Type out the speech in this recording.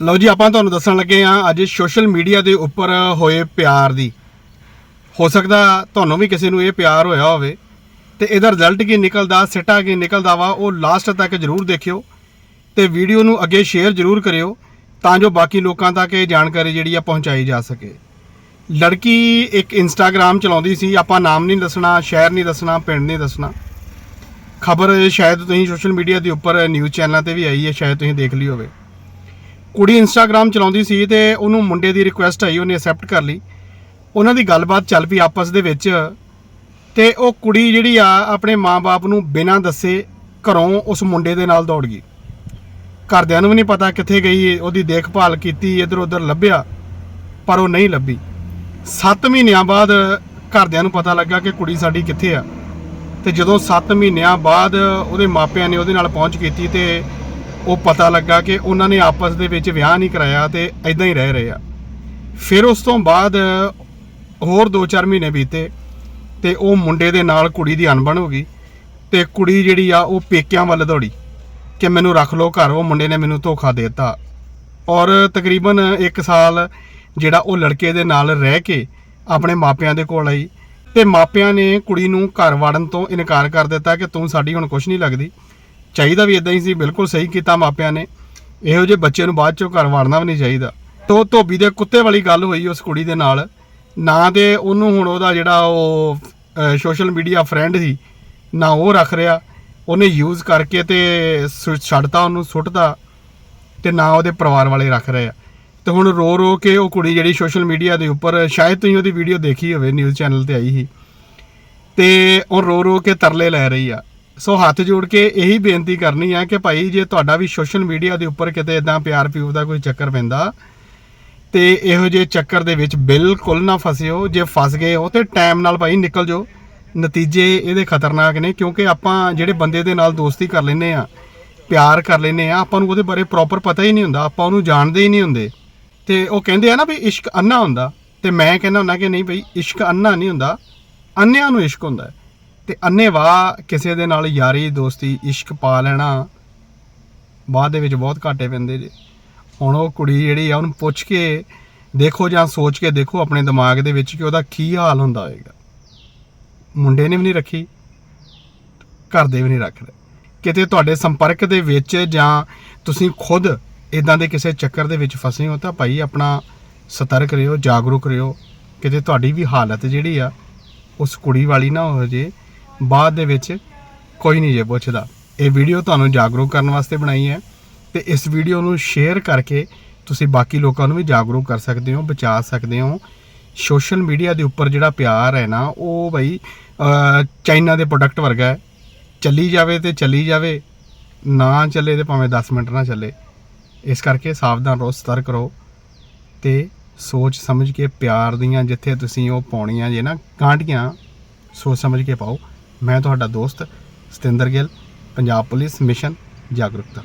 ਲਓ ਜੀ, ਆਪਾਂ ਤੁਹਾਨੂੰ ਦੱਸਣ ਲੱਗੇ ਆ ਅੱਜ ਸੋਸ਼ਲ ਮੀਡੀਆ ਦੇ ਉੱਪਰ ਹੋਏ ਪਿਆਰ ਦੀ। ਹੋ ਸਕਦਾ ਤੁਹਾਨੂੰ ਵੀ ਕਿਸੇ ਨੂੰ ਇਹ ਪਿਆਰ ਹੋਇਆ ਹੋਵੇ। ਤੇ ਇਹਦਾ ਰਿਜ਼ਲਟ ਕੀ ਨਿਕਲਦਾ, ਸਿੱਟਾ ਕੀ ਨਿਕਲਦਾ ਵਾ, ਉਹ ਲਾਸਟ ਤੱਕ ਜ਼ਰੂਰ ਦੇਖਿਓ। ਤੇ ਵੀਡੀਓ ਨੂੰ ਅੱਗੇ ਸ਼ੇਅਰ ਜ਼ਰੂਰ ਕਰਿਓ, ਤਾਂ ਜੋ ਬਾਕੀ ਲੋਕਾਂ ਤੱਕ ਇਹ ਜਾਣਕਾਰੀ ਜਿਹੜੀ ਆ ਪਹੁੰਚਾਈ ਜਾ ਸਕੇ। ਲੜਕੀ ਇੱਕ ਇੰਸਟਾਗ੍ਰam ਚਲਾਉਂਦੀ ਸੀ, ਆਪਾਂ ਨਾਮ ਨਹੀਂ ਦੱਸਣਾ, ਸ਼ਹਿਰ ਨਹੀਂ ਦੱਸਣਾ, ਪਿੰਡ ਨਹੀਂ ਦੱਸਣਾ। ਖਬਰ ਸ਼ਾਇਦ ਤੁਸੀਂ ਸੋਸ਼ਲ ਮੀਡੀਆ ਦੇ ਉੱਪਰ ਨਿਊਜ਼ ਚੈਨਲਾਂ ਤੇ ਵੀ ਆਈ ਹੈ, ਸ਼ਾਇਦ ਤੁਸੀਂ ਦੇਖ ਲਈ ਹੋਵੇ। ਕੁੜੀ ਇੰਸਟਾਗ੍ਰam ਚਲਾਉਂਦੀ ਸੀ ਤੇ ਉਹਨੂੰ ਮੁੰਡੇ ਦੀ ਰਿਕੁਐਸਟ ਆਈ, ਉਹਨੇ ਐਕਸੈਪਟ ਕਰ ਲਈ। ਉਹਨਾਂ ਦੀ ਗੱਲਬਾਤ ਚੱਲ ਪਈ ਆਪਸ ਦੇ ਵਿੱਚ ਤੇ ਉਹ ਕੁੜੀ ਜਿਹੜੀ ਆ, ਆਪਣੇ ਮਾਪੇ ਨੂੰ ਬਿਨਾਂ ਦੱਸੇ ਘਰੋਂ ਉਸ ਮੁੰਡੇ ਦੇ ਨਾਲ ਦੌੜ ਗਈ। ਘਰਦਿਆਂ ਨੂੰ ਵੀ ਨਹੀਂ ਪਤਾ ਕਿੱਥੇ ਗਈ, ਉਹਦੀ ਦੇਖਭਾਲ ਕੀਤੀ ਇੱਧਰ ਉੱਧਰ ਲੱਭਿਆ, ਪਰ ਉਹ ਨਹੀਂ ਲੱਭੀ। 7 ਮਹੀਨਿਆਂ ਬਾਅਦ ਘਰਦਿਆਂ ਨੂੰ ਪਤਾ ਲੱਗਾ ਕਿ ਕੁੜੀ ਸਾਡੀ ਕਿੱਥੇ ਆ। ਤੇ ਜਦੋਂ 7 ਮਹੀਨਿਆਂ ਬਾਅਦ ਉਹਦੇ ਮਾਪਿਆਂ ਨੇ ਉਹਦੇ ਨਾਲ ਪਹੁੰਚ ਕੀਤੀ ਤੇ ਉਹ ਪਤਾ ਲੱਗਾ ਕਿ ਉਹਨਾਂ ਨੇ ਆਪਸ ਦੇ ਵਿੱਚ ਵਿਆਹ ਨਹੀਂ ਕਰਾਇਆ ਤੇ ਐਦਾਂ ਹੀ ਰਹਿ ਰਹੇ ਆ। ਫਿਰ ਉਸ ਤੋਂ ਬਾਅਦ ਹੋਰ 2-4 ਮਹੀਨੇ ਬੀਤੇ ਤੇ ਉਹ ਮੁੰਡੇ ਦੇ ਨਾਲ ਕੁੜੀ ਦੀ ਅਣਬਣ ਹੋ ਗਈ ਤੇ ਕੁੜੀ ਜਿਹੜੀ ਆ ਉਹ ਪੇਕਿਆਂ ਵੱਲ ਦੌੜੀ ਕਿ ਮੈਨੂੰ ਰੱਖ ਲਓ ਘਰ, ਉਹ ਮੁੰਡੇ ਨੇ ਮੈਨੂੰ ਧੋਖਾ ਦੇ ਦਿੱਤਾ। ਔਰ ਤਕਰੀਬਨ 1 ਸਾਲ ਜਿਹੜਾ ਉਹ ਲੜਕੇ ਦੇ ਨਾਲ ਰਹਿ ਕੇ ਆਪਣੇ ਮਾਪਿਆਂ ਦੇ ਕੋਲ ਆਈ ਤੇ ਮਾਪਿਆਂ ਨੇ ਕੁੜੀ ਨੂੰ ਘਰ ਵੜਨ ਤੋਂ ਇਨਕਾਰ ਕਰ ਦਿੱਤਾ ਕਿ ਤੂੰ ਸਾਡੀ ਹੁਣ ਕੁਝ ਨਹੀਂ ਲੱਗਦੀ। ਚਾਹੀਦਾ ਵੀ ਇਦਾਂ ਹੀ ਸੀ, ਬਿਲਕੁਲ ਸਹੀ ਕੀਤਾ ਮਾਪਿਆਂ ਨੇ। ਇਹੋ ਜਿਹੇ ਬੱਚੇ ਨੂੰ ਬਾਅਦ ਚੋਂ ਘਰ ਵੜਨਾ ਵੀ ਨਹੀਂ ਚਾਹੀਦਾ। ਤੋ ਧੋਬੀ ਦੇ ਕੁੱਤੇ ਵਾਲੀ ਗੱਲ ਹੋਈ ਉਸ ਕੁੜੀ ਦੇ ਨਾਲ। ਨਾ ਤੇ ਉਹਨੂੰ ਹੁਣ ਉਹਦਾ ਜਿਹੜਾ ਉਹ ਸੋਸ਼ਲ ਮੀਡੀਆ ਫਰੈਂਡ ਸੀ, ਨਾ ਉਹ ਰੱਖ ਰਿਹਾ। ਉਹਨੇ ਯੂਜ਼ ਕਰਕੇ ਤੇ ਸੁ- ਛੱਡਤਾ ਉਹਨੂੰ ਸੁੱਟਦਾ ਤੇ ਨਾ ਉਹਦੇ ਪਰਿਵਾਰ ਵਾਲੇ ਰੱਖ ਰਹੇ ਆ। ਤੇ ਹੁਣ ਰੋ ਰੋ ਕੇ ਉਹ ਕੁੜੀ ਜਿਹੜੀ ਸੋਸ਼ਲ ਮੀਡੀਆ ਦੇ ਉੱਪਰ, ਸ਼ਾਇਦ ਤੁਸੀਂ ਉਹਦੀ ਵੀਡੀਓ ਦੇਖੀ ਹੋਵੇ ਨਿਊਜ਼ ਚੈਨਲ ਤੇ ਆਈ ਸੀ। ਤੇ ਉਹ ਰੋ ਰੋ ਕੇ ਤਰਲੇ ਲੈ ਰਹੀ ਆ। ਸੋ ਹੱਥ ਜੋੜ ਕੇ ਇਹੀ ਬੇਨਤੀ ਕਰਨੀ ਆ ਕਿ ਭਾਈ ਜੇ ਤੁਹਾਡਾ ਵੀ ਸੋਸ਼ਲ ਮੀਡੀਆ ਦੇ ਉੱਪਰ ਕਿਤੇ ਇਦਾਂ ਪਿਆਰ ਪਿਊ ਦਾ ਕੋਈ ਚੱਕਰ ਪੈਂਦਾ, ਤੇ ਇਹੋ ਜਿਹੇ ਚੱਕਰ ਦੇ ਵਿੱਚ ਬਿਲਕੁਲ ਨਾ ਫਸਿਓ। ਜੇ ਫਸ ਗਏ ਹੋ ਤੇ ਟਾਈਮ ਨਾਲ ਭਾਈ ਨਿਕਲ ਜਾਓ। ਨਤੀਜੇ ਇਹਦੇ ਖਤਰਨਾਕ ਨੇ ਕਿਉਂਕਿ ਆਪਾਂ ਜਿਹੜੇ ਬੰਦੇ ਦੇ ਨਾਲ ਦੋਸਤੀ ਕਰ ਲੈਨੇ ਆ, ਪਿਆਰ ਕਰ ਲੈਨੇ ਆ, ਆਪਾਂ ਨੂੰ ਉਹਦੇ ਬਾਰੇ ਪ੍ਰੋਪਰ ਪਤਾ ਹੀ ਨਹੀਂ ਹੁੰਦਾ, ਆਪਾਂ ਉਹਨੂੰ ਜਾਣਦੇ ਹੀ ਨਹੀਂ ਹੁੰਦੇ। ਤੇ ਉਹ ਕਹਿੰਦੇ ਆ ਨਾ ਵੀ ਇਸ਼ਕ ਅੰਨਾ ਹੁੰਦਾ। ਤੇ ਮੈਂ ਕਹਿੰਦਾ ਹੁੰਦਾ ਕਿ ਨਹੀਂ ਬਈ ਇਸ਼ਕ ਅੰਨਾ ਨਹੀਂ ਹੁੰਦਾ। ਅੰਨਿਆਂ ਨੂੰ ਇਸ਼ਕ ਹੁੰਦਾ। ਹੈ। ਤੇ ਅੰਨੇਵਾਹ ਕਿਸੇ ਦੇ ਨਾਲ ਯਾਰੀ ਦੋਸਤੀ, ਇਸ਼ਕ ਪਾ ਲੈਣਾ ਬਾਅਦ ਦੇ ਵਿੱਚ ਬਹੁਤ ਘਾਟੇ ਪੈਂਦੇ ਜੇ। ਹੁਣ ਉਹ ਕੁੜੀ ਜਿਹੜੀ ਆ, ਉਹਨੂੰ ਪੁੱਛ ਕੇ ਦੇਖੋ ਜਾਂ ਸੋਚ ਕੇ ਦੇਖੋ ਆਪਣੇ ਦਿਮਾਗ ਦੇ ਵਿੱਚ ਕਿ ਉਹਦਾ ਕੀ ਹਾਲ ਹੁੰਦਾ ਹੋਏਗਾ ਮੁੰਡੇ ਨੇ ਵੀ ਨਹੀਂ ਰੱਖੀ, ਘਰ ਦੇ ਵੀ ਨਹੀਂ ਰੱਖ ਰਹੇ ਕਿਤੇ ਤੁਹਾਡੇ ਸੰਪਰਕ ਦੇ ਵਿੱਚ ਜਾਂ ਤੁਸੀਂ ਖੁਦ ਇਦਾਂ ਦੇ ਕਿਸੇ ਚੱਕਰ ਦੇ ਵਿੱਚ ਫਸੇ ਹੋ ਤਾਂ ਭਾਈ ਆਪਣਾ ਸਤਰਕ ਰਹੋ, ਜਾਗਰੂਕ ਰਹੋ। ਕਿਤੇ ਤੁਹਾਡੀ ਵੀ ਹਾਲਤ ਜਿਹੜੀ ਆ, ਉਸ ਕੁੜੀ ਵਾਲੀ ਨਾ ਹੋ ਜੇ ਬਾਅਦ ਦੇ ਵਿੱਚ ਕੋਈ ਨਹੀਂ ਜੇ ਪੁੱਛਦਾ। ਇਹ ਵੀਡੀਓ ਤੁਹਾਨੂੰ ਜਾਗਰੂਕ ਕਰਨ ਵਾਸਤੇ ਬਣਾਈ ਹੈ ਤੇ ਇਸ ਵੀਡੀਓ ਨੂੰ ਸ਼ੇਅਰ ਕਰਕੇ ਤੁਸੀਂ ਬਾਕੀ ਲੋਕਾਂ ਨੂੰ ਵੀ ਜਾਗਰੂਕ ਕਰ ਸਕਦੇ ਹੋ, ਬਚਾ ਸਕਦੇ ਹੋ। ਸੋਸ਼ਲ ਮੀਡੀਆ ਦੇ ਉੱਪਰ ਜਿਹੜਾ ਪਿਆਰ ਹੈ ਨਾ, ਉਹ ਬਈ ਚਾਈਨਾ ਦੇ ਪ੍ਰੋਡਕਟ ਵਰਗਾ ਹੈ। ਚੱਲੀ ਜਾਵੇ ਤੇ ਚੱਲੀ ਜਾਵੇ, ਨਾ ਚੱਲੇ ਤੇ ਭਾਵੇਂ 10 ਮਿੰਟ ਨਾ ਚੱਲੇ। ਇਸ ਕਰਕੇ ਸਾਵਧਾਨ ਰਹੋ, ਸਤਰਕ ਰਹੋ ਤੇ ਸੋਚ ਸਮਝ ਕੇ ਪਿਆਰ ਦੀਆਂ ਜਿੱਥੇ ਤੁਸੀਂ ਉਹ ਪਾਉਣੀਆਂ ਜੇ ਨਾ ਕਾਂਟੀਆਂ ਸੋਚ ਸਮਝ ਕੇ ਪਾਓ। ਮੈਂ ਤੁਹਾਡਾ ਦੋਸਤ ਸਤਿੰਦਰ ਗਿੱਲ ਪੰਜਾਬ ਪੁਲਿਸ ਮਿਸ਼ਨ ਜਾਗਰੂਕਤਾ।